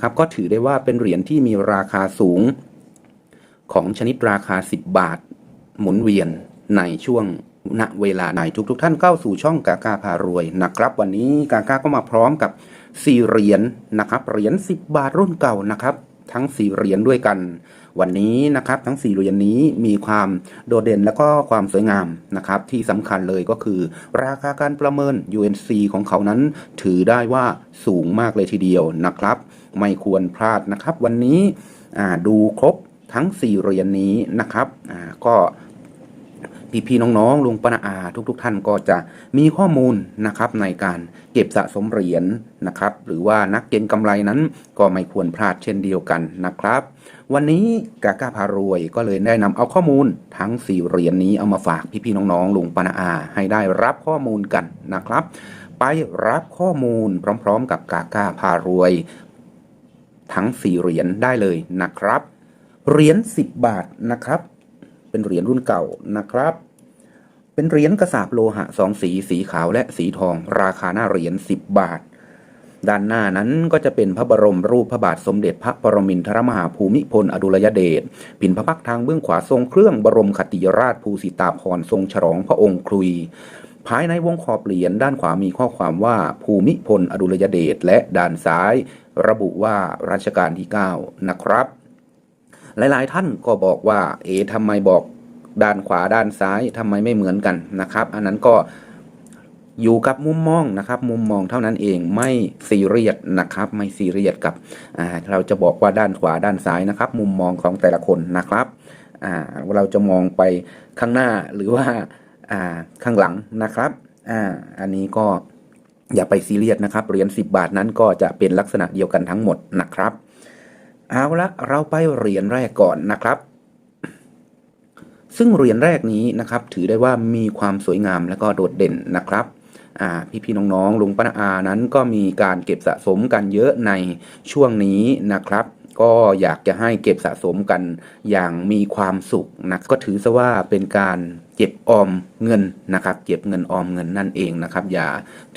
ครับก็ถือได้ว่าเป็นเหรียญที่มีราคาสูง ของชนิดราคา 10 บาท หมุนเวียนในช่วงณเวลาไหนทุกทุกๆท่านเข้าสู่ช่องกากาพารวยนะครับ วันนี้กากาก็มาพร้อมกับ4เหรียญนะครับเหรียญ10 บาทรุ่นเก่านะครับ ทั้ง4เหรียญด้วยกัน วันนี้นะครับทั้ง 4 เหรียญนี้มีความโดดเด่นและก็ความสวยงามนะครับที่สำคัญเลยก็คือ ราคาการประเมิน UNC ของเขานั้น ถือได้ว่าสูงมากเลยทีเดียวนะครับ ไม่ควรพลาดนะครับ วันนี้ดูครบทั้ง 4 เหรียญนี้นะครับก็ พี่ๆน้องๆลุงปนาอาทุกๆ ท่านก็จะมีข้อมูลนะครับในการเก็บสะสมเหรียญนะครับ หรือว่านักเก็งกำไรนั้นก็ไม่ควรพลาดเช่นเดียวกันนะครับ วันนี้กากาพารวยก็เลยได้นำเอาข้อมูลทั้ง 4 เหรียญนี้เอามาฝากพี่ๆน้องๆลุงปนาอาให้ได้รับข้อมูลกันนะครับ ไปรับข้อมูลพร้อม ๆ กับกากาพารวย ทั้ง 4 เหรียญได้เลยนะครับเหรียญ10 บาทนะครับ เป็นเหรียญรุ่นเก่านะครับ เป็นเหรียญกระสาบโลหะสองสีสีขาวและสีทอง ราคาหน้าเหรียญ10บาท ด้านหน้านั้นก็จะเป็นพระบรมรูปพระบาทสมเด็จพระปรมินทรมหาภูมิพลอดุลยเดชปิ่นพระพักทางเบื้องขวาทรงเครื่องบรมคติยราชภูสิตาภรทรงฉลองพระองค์คลุยภายในวงขอบเหรียญด้านขวามีข้อความว่าภูมิพลอดุลยเดชและด้านซ้าย ระบุว่ารัชกาลที่ 9 นะครับ หลาย ๆ ท่านก็บอกว่า เอ๊ะทำไมบอกด้านขวาด้านซ้ายทำไมไม่เหมือนกันนะครับ อันนั้นก็อยู่กับมุมมองนะครับ มุมมองเท่านั้นเองไม่ซีเรียสนะครับ ไม่ซีเรียสกับเราจะบอกว่าด้านขวาด้านซ้ายนะครับ มุมมองของแต่ละคนนะครับอ่าเราจะมองไปข้างหน้าหรือว่าข้างหลังนะครับอ่าอันนี้ก็อย่าไปซีเรียสนะครับเหรียญ10 บาทนั้นก็จะเป็นลักษณะเดียวกันทั้งหมดนะครับ เอาละเราไปเหรียญแรกก่อนนะครับ ซึ่งเหรียญแรกนี้นะครับ ถือได้ว่ามีความสวยงามและก็โดดเด่นนะครับอ่พี่ๆน้องๆลุงป้าอานั้นก็มีการเก็บสะสมกันเยอะในช่วงนี้นะครับ ก็อยากจะให้เก็บสะสมกันอย่างมีความสุขนะก็ถือซะว่าเป็นการเก็บออมเงินนะครับ เก็บเงินออมเงินนั่นเองนะครับ อย่า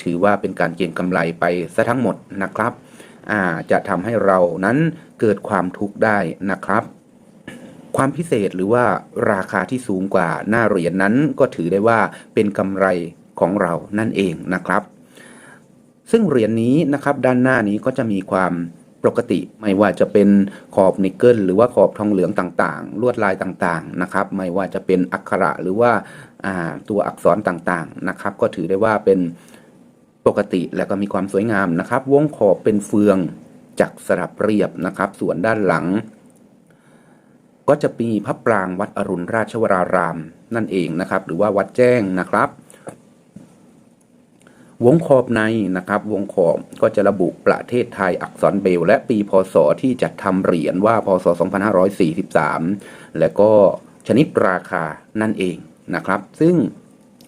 ถือว่าเป็นการเก็งกำไรไปซะทั้งหมดนะครับ อาจะทำให้เรานั้นเกิดความทุกข์ได้นะครับ ความพิเศษหรือว่าราคาที่สูงกว่าหน้าเหรียญนั้นก็ถือได้ว่าเป็นกำไรของเรานั่นเองนะครับ ซึ่งเหรียญนี้นะครับด้านหน้านี้ก็จะมีความปกติไม่ว่าจะเป็นขอบนิกเกิลหรือว่าขอบทองเหลืองต่างๆ ลวดลายต่างๆนะครับ ไม่ว่าจะเป็นอักขระหรือว่าอ่าตัวอักษรต่างๆนะครับ ก็ถือได้ว่าเป็น ปกติแล้วก็มีความสวยงามนะครับ วงขอบเป็นเฟืองจักรสลับเรียบนะครับ ส่วนด้านหลัง ก็จะมีพระปรางวัดอรุณราชวรารามนั่นเองนะครับ หรือว่าวัดแจ้งนะครับ วงขอบในนะครับ วงขอบก็จะระบุประเทศไทยอักษรเบล และปีพศที่จัดทำเหรียญว่าพศ 2543 และก็ชนิดราคานั่นเองนะครับ ซึ่ง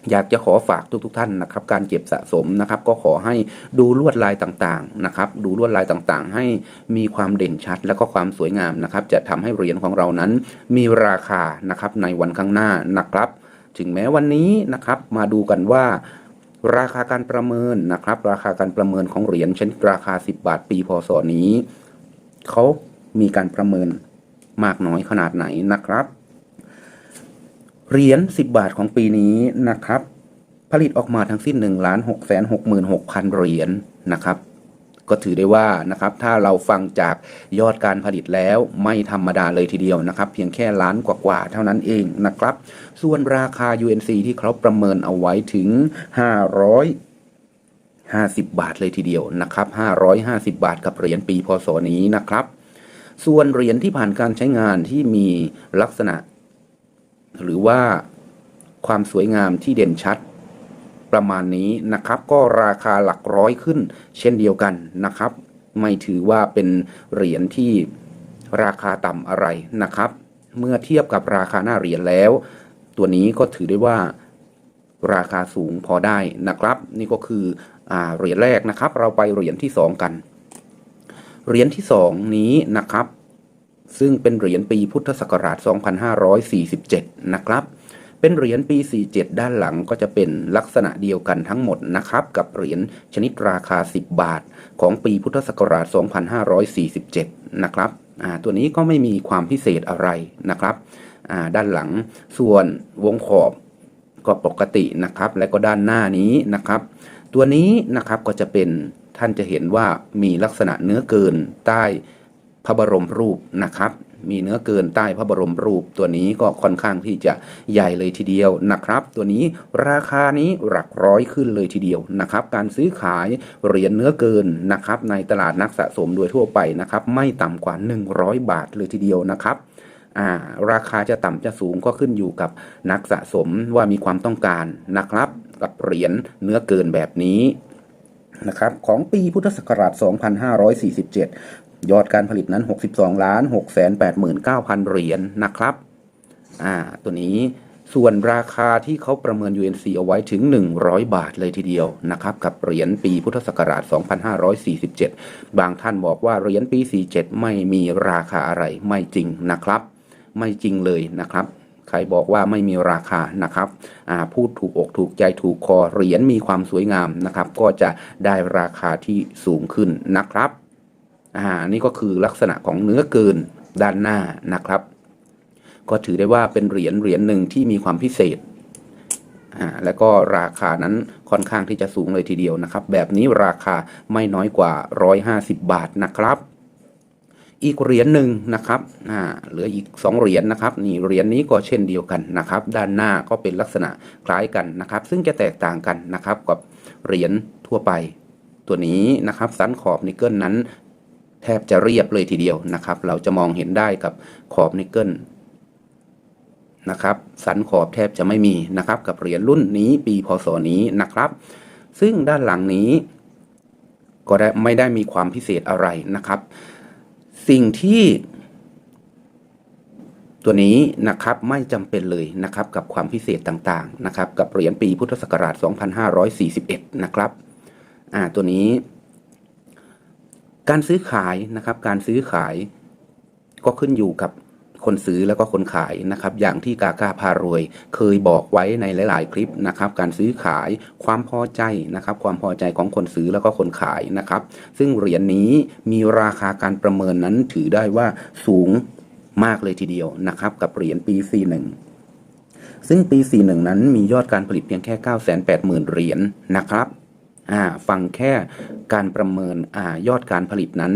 อยากจะขอฝากทุกๆทท่านนะครับการเก็บสะสมนะครับ ก็ขอให้ดูลวดลายต่างๆนะครับ ดูลวดลายต่างๆ ให้มีความเด่นชัด และก็ความสวยงามนะครับ จะทำให้เหรียญของเรานั้น มีราคานะครับในวันข้างหน้านะครับ ถึงแม้วันนี้นะครับมาดูกันว่าราคาการประเมินนะครับ ราคาการประเมินของเหรียญชนิดราคา 10 บาทปีพศนี้เขามีการประเมินมากน้อยขนาดไหนนะครับ เหรียญ10 บาทของปีนี้นะครับ ผลิตออกมาทั้งสิ้น1ล้าน6แสน66,000เหรียญนะครับ ก็ถือได้ว่านะครับถ้าเราฟังจากยอดการผลิตแล้วไม่ธรรมดาเลยทีเดียวนะครับ เพียงแค่ล้านกว่าๆเท่านั้นเองนะครับ ส่วนราคา UNC ที่เขาประเมินเอาไว้ถึง550 บาทเลยทีเดียวนะครับ 550 บาทกับเหรียญปีพศนี้นะครับ ส่วนเหรียญที่ผ่านการใช้งานที่มีลักษณะ หรือว่าความสวยงามที่เด่นชัด ประมาณนี้นะครับ ก็ราคาหลักร้อยขึ้น เช่นเดียวกันนะครับ ไม่ถือว่าเป็นเหรียญที่ราคาต่ำอะไรนะครับ เมื่อเทียบกับราคาหน้าเหรียญแล้ว ตัวนี้ก็ถือได้ว่าราคาสูงพอได้นะครับ นี่ก็คืออเหรียญแรกนะครับ เราไปเหรียญที่สองกัน เหรียญที่สองนี้นะครับ ซึ่งเป็นเหรียญปีพุทธศักราช 2547 นะครับ เป็นเหรียญปี 47 ด้านหลังก็จะเป็นลักษณะเดียวกันทั้งหมดนะครับ กับเหรียญชนิดราคา 10 บาท ของปีพุทธศักราช 2547 นะครับตัวนี้ก็ไม่มีความพิเศษอะไรนะครับด้านหลังส่วนวงขอบก็ปกตินะครับ และก็ด้านหน้านี้นะครับ ตัวนี้นะครับก็จะเป็นท่านจะเห็นว่ามีลักษณะเนื้อเกินใต้ พระบรมรูปนะครับ มีเนื้อเกินใต้พระบรมรูปตัวนี้ก็ค่อนข้างที่จะใหญ่เลยทีเดียวนะครับ ตัวนี้ราคานี้หลักร้อยขึ้นเลยทีเดียวนะครับ การซื้อขายเหรียญเนื้อเกินนะครับ ในตลาดนักสะสมโดยทั่วไปนะครับ ไม่ต่ำกว่า 100 บาทเลยทีเดียวนะครับาราคาจะต่ำจะสูงก็ขึ้นอยู่กับนักสะสมว่ามีความต้องการนะครับ กับเหรียญเนื้อเกินแบบนี้นะครับของปีพุทธศักราช 2547 ยอดการผลิตนั้น 62ล้าน6 8 9 0 0 เหรียญนะครับอ่าตัวนี้ส่วนราคาที่เขาประเมิน UNC เอาไว้ถึง 100 บาทเลยทีเดียวนะครับกับเหรียญปีพุทธศักราช 2547 บางท่านบอกว่าเหรียญปี 47 ไม่มีราคาอะไรไม่จริงนะครับ ไม่จริงเลยนะครับใครบอกว่าไม่มีราคานะครับอ่าพูดถูกอกถูกใจถูกคอเหรียญมีความสวยงามนะครับ ก็จะได้ราคาที่สูงขึ้นนะครับ อ่านี่ก็คือลักษณะของเนื้อเกินด้านหน้านะครับ ก็ถือได้ว่าเป็นเหรียญเหรียญหนึ่งที่มีความพิเศษอ่าแล้วก็ราคานั้นค่อนข้างที่จะสูงเลยทีเดียวนะครับ แบบนี้ราคาไม่น้อยกว่า 150 บาทนะครับ อีกเหรียญหนึ่งนะครับอ่าเหลืออีก 2 เหรียญนะครับนี่เหรียญนี้ก็เช่นเดียวกันนะครับ ด้านหน้าก็เป็นลักษณะคล้ายกันนะครับ ซึ่งจะแตกต่างกันนะครับกับเหรียญทั่วไปตัวนี้นะครับสันขอบนิกเกิลนั้น แทบจะเรียบเลยทีเดียวนะครับ เราจะมองเห็นได้กับขอบนิกเกิลนะครับสันขอบแทบจะไม่มีนะครับ กับเหรียญรุ่นนี้ปีพศนี้นะครับ ซึ่งด้านหลังนี้ ก็ได้ไม่ได้มีความพิเศษอะไรนะครับ สิ่งที่ตัวนี้นะครับไม่จำเป็นเลยนะครับกับความพิเศษต่างๆนะครับ กับเหรียญปีพุทธศักราช 2541 นะครับอ่าตัวนี้ การซื้อขายนะครับ การซื้อขายก็ขึ้นอยู่กับคนซื้อแล้วก็คนขายนะครับ อย่างที่กากาพารวย เคยบอกไว้ในหลาย ๆ คลิปนะครับ การซื้อขายความพอใจนะครับ ความพอใจของคนซื้อแล้วก็คนขายนะครับ ซึ่งเหรียญนี้มีราคาการประเมินนั้นถือได้ว่าสูงมากเลยทีเดียวนะครับ กับเหรียญปี 41ซึ่งปี 41 นั้นมียอดการผลิตเพียงแค่ 980,000 เหรียญนะครับ ฟังแค่การประเมินอยอดการผลิตนั้น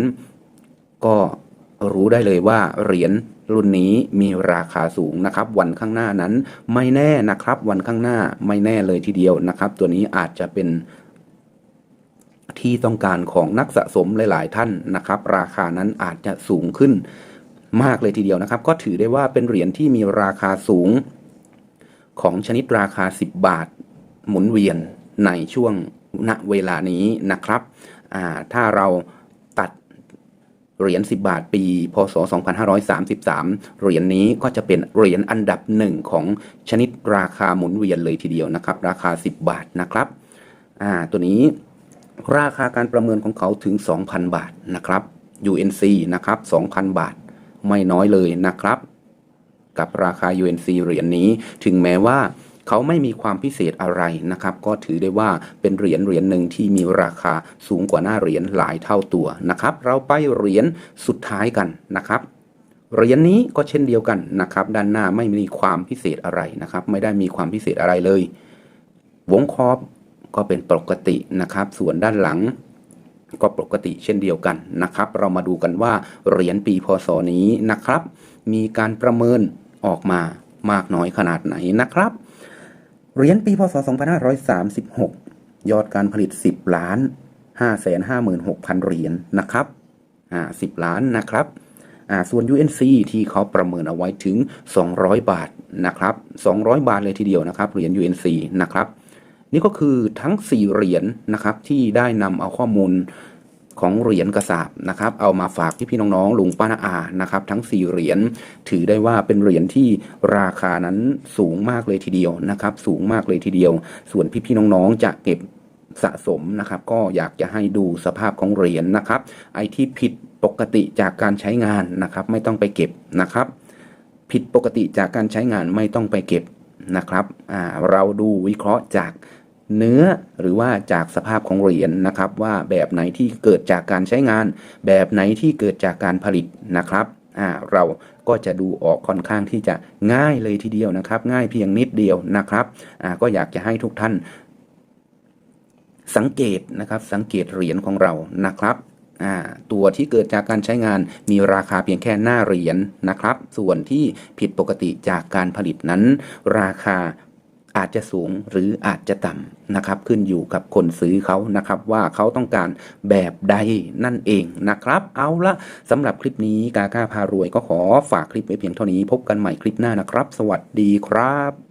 ก็รู้ได้เลยว่าเหรียญรุ่นนี้มีราคาสูงนะครับ วันข้างหน้านั้นไม่แน่นะครับ วันข้างหน้าไม่แน่เลยทีเดียวนะครับ ตัวนี้อาจจะเป็นที่ต้องการของนักสะสมหลาย ๆ ท่านนะครับ ราคานั้นอาจจะสูงขึ้นมากเลยทีเดียวนะครับ ก็ถือได้ว่าเป็นเหรียญที่มีราคาสูง ของชนิดราคา 10 บาท หมุนเวียนในช่วง ณเวลานี้นะครับ ถ้าเราตัดเหรียญ 10 บาทปี พศ 2533 เหรียญนี้ก็จะเป็นเหรียญอันดับหนึ่งของชนิดราคาหมุนเวียนเลยทีเดียวนะครับ ราคา 10 บาทนะครับตัวนี้ราคาการประเมินของเขาถึง 2,000 บาทนะครับ UNC นะครับ 2,000 บาทไม่น้อยเลยนะครับ กับราคา UNC เหรียญนี้ถึงแม้ว่า เขาไม่มีความพิเศษอะไรนะครับ ก็ถือได้ว่าเป็นเหรียญเหรียญหนึ่งที่มีราคาสูงกว่าหน้าเหรียญหลายเท่าตัวนะครับ เราไปเหรียญสุดท้ายกันนะครับเหรียญนี้ก็เช่นเดียวกันนะครับ ด้านหน้าไม่มีความพิเศษอะไรนะครับ ไม่ได้มีความพิเศษอะไรเลย วงคอบก็เป็นปกตินะครับ ส่วนด้านหลังก็ปกติเช่นเดียวกันนะครับ เรามาดูกันว่าเหรียญปีพศนี้นะครับ มีการประเมินออกมามากน้อยขนาดไหนนะครับ เหรียญปีพศ 2536 ยอดการผลิต 10 ล้าน 556,000 เหรียญนะครับ อ่า 10 ล้านนะครับ อ่า ส่วน UNC ที่เขาประเมินเอาไว้ถึง 200 บาทนะครับ 200 บาทเลยทีเดียวนะครับ เหรียญ UNC นะครับ นี่ก็คือทั้ง 4 เหรียญนะครับที่ได้นำเอาข้อมูล ของเหรียญกระสาบนะครับ เอามาฝากพี่พี่น้องๆลุงป้านาอานะครับ ทั้ง 4 เหรียญถือได้ว่าเป็นเหรียญที่ราคานั้นสูงมากเลยทีเดียวนะครับ สูงมากเลยทีเดียว ส่วนพี่พี่ๆน้องๆจะเก็บสะสมนะครับ ก็อยากจะให้ดูสภาพของเหรียญนะครับ ไอที่ผิดปกติจากการใช้งานนะครับ ไม่ต้องไปเก็บนะครับ ผิดปกติจากการใช้งานไม่ต้องไปเก็บนะครับเราดูวิเคราะห์จาก เนื้อหรือว่าจากสภาพของเหรียญนะครับ ว่าแบบไหนที่เกิดจากการใช้งาน แบบไหนที่เกิดจากการผลิตนะครับอ่าเราก็จะดูออกค่อนข้างที่จะง่ายเลยทีเดียวนะครับ ง่ายเพียงนิดเดียวนะครับอ่าก็อยากจะให้ทุกท่าน สังเกตนะครับ สังเกตเหรียญของเรานะครับตัวที่เกิดจากการใช้งานมีราคาเพียงแค่หน้าเหรียญนะครับ ส่วนที่ผิดปกติจากการผลิตนั้น ราคา อาจจะสูงหรืออาจจะต่ำนะครับ ขึ้นอยู่กับคนซื้อเขานะครับ ว่าเขาต้องการแบบใดนั่นเองนะครับ เอาละสำหรับคลิปนี้กาก้าพารวยก็ขอฝากคลิปไว้เพียงเท่านี้พบกันใหม่คลิปหน้านะครับ สวัสดีครับ